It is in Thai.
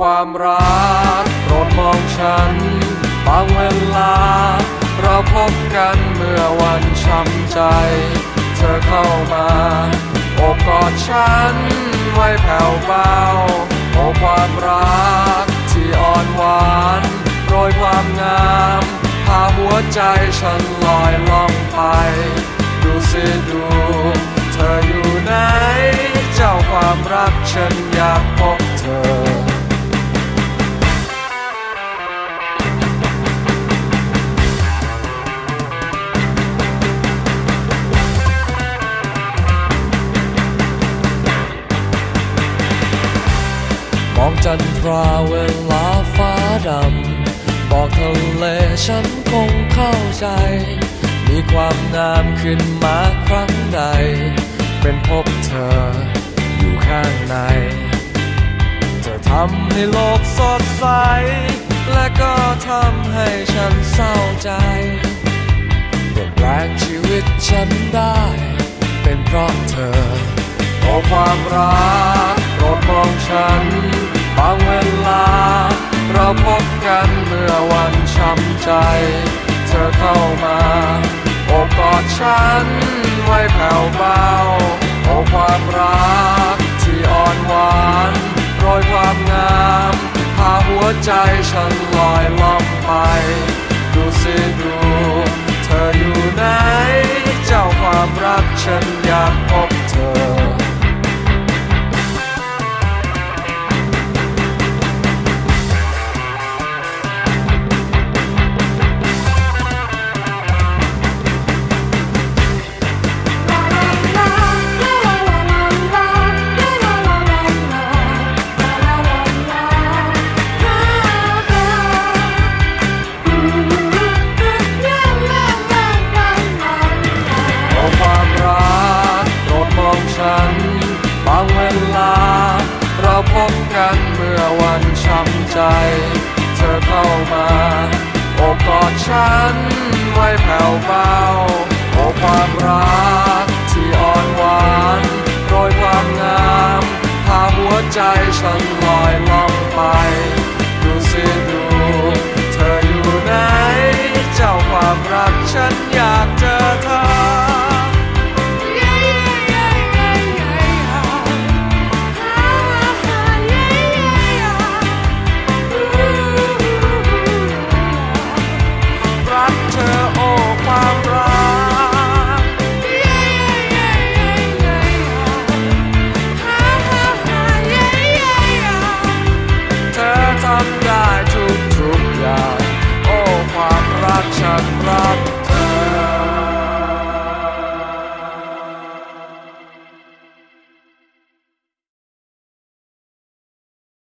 ความรักโปรดมองฉัน บางเวลา เราพบกันเมื่อวันช้ำใจ เธอเข้ามาโอบกอดฉัน ไว้แผ่วเบาโอความรักที่อ่อนหวานโรยความงามพาหัวใจฉันลอยล่องไป ดูสิดู เธออยู่ไหน เจ้าความรักฉันอยากพบเธอ องจันทราเวลาฟ้าดำ บอกทะเลฉันคงเข้าใจ มีความงามขึ้นมาครั้งใด เป็นพบเธออยู่ข้างใน เธอทำให้โลกสดใส และก็ทำให้ฉันเศร้าใจ เปลี่ยนแปลงชีวิตฉันได้ เป็นเพราะเธอโอ้ความรักโปรดมองฉัน บางเวลา เราพบกันเมื่อวันช้ำใจ เธอเข้ามาโอบกอดฉันไว้แผ่วเบาโอความรักที่อ่อนหวานโรยความงามพาหัวใจฉันลอยล่องไป ดูสิดู เธออยู่ไหน เจ้าความรักฉัน พบกันเมื่อวันช้ำใจ เธอเข้ามาโอบกอดฉันไว้แผ่วเบาโอความรัก